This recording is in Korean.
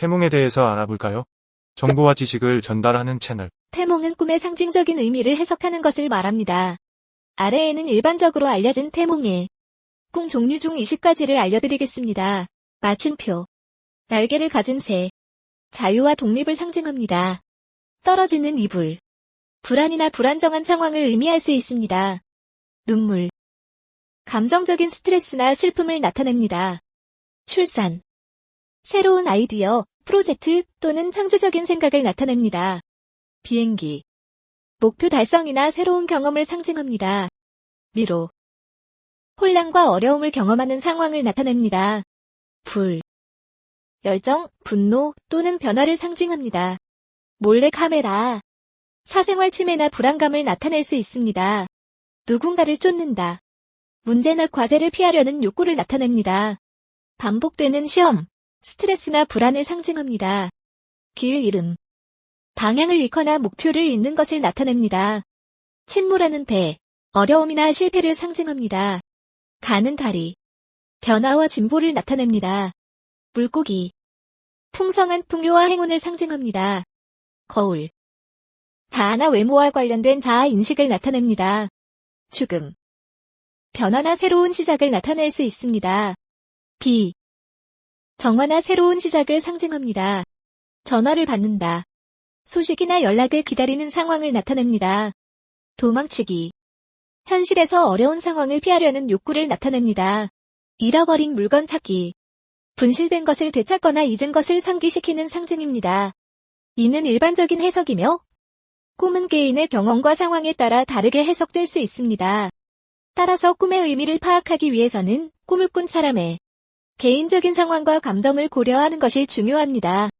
태몽에 대해서 알아볼까요? 정보와 지식을 전달하는 채널. 태몽은 꿈의 상징적인 의미를 해석하는 것을 말합니다. 아래에는 일반적으로 알려진 태몽의 꿈 종류 중 20가지를 알려드리겠습니다. 마침표. 날개를 가진 새. 자유와 독립을 상징합니다. 떨어지는 이불. 불안이나 불안정한 상황을 의미할 수 있습니다. 눈물. 감정적인 스트레스나 슬픔을 나타냅니다. 출산. 새로운 아이디어, 프로젝트 또는 창조적인 생각을 나타냅니다. 비행기. 목표 달성이나 새로운 경험을 상징합니다. 미로. 혼란과 어려움을 경험하는 상황을 나타냅니다. 불. 열정, 분노 또는 변화를 상징합니다. 몰래 카메라. 사생활 침해나 불안감을 나타낼 수 있습니다. 누군가를 쫓는다. 문제나 과제를 피하려는 욕구를 나타냅니다. 반복되는 시험. 스트레스나 불안을 상징합니다. 길 잃음. 방향을 잃거나 목표를 잃는 것을 나타냅니다. 침몰하는 배. 어려움이나 실패를 상징합니다. 가는 다리. 변화와 진보를 나타냅니다. 물고기. 풍성한 풍요와 행운을 상징합니다. 거울. 자아나 외모와 관련된 자아 인식을 나타냅니다. 죽음. 변화나 새로운 시작을 나타낼 수 있습니다. 비. 정화나 새로운 시작을 상징합니다. 전화를 받는다. 소식이나 연락을 기다리는 상황을 나타냅니다. 도망치기. 현실에서 어려운 상황을 피하려는 욕구를 나타냅니다. 잃어버린 물건 찾기. 분실된 것을 되찾거나 잊은 것을 상기시키는 상징입니다. 이는 일반적인 해석이며 꿈은 개인의 경험과 상황에 따라 다르게 해석될 수 있습니다. 따라서 꿈의 의미를 파악하기 위해서는 꿈을 꾼 사람의 개인적인 상황과 감정을 고려하는 것이 중요합니다.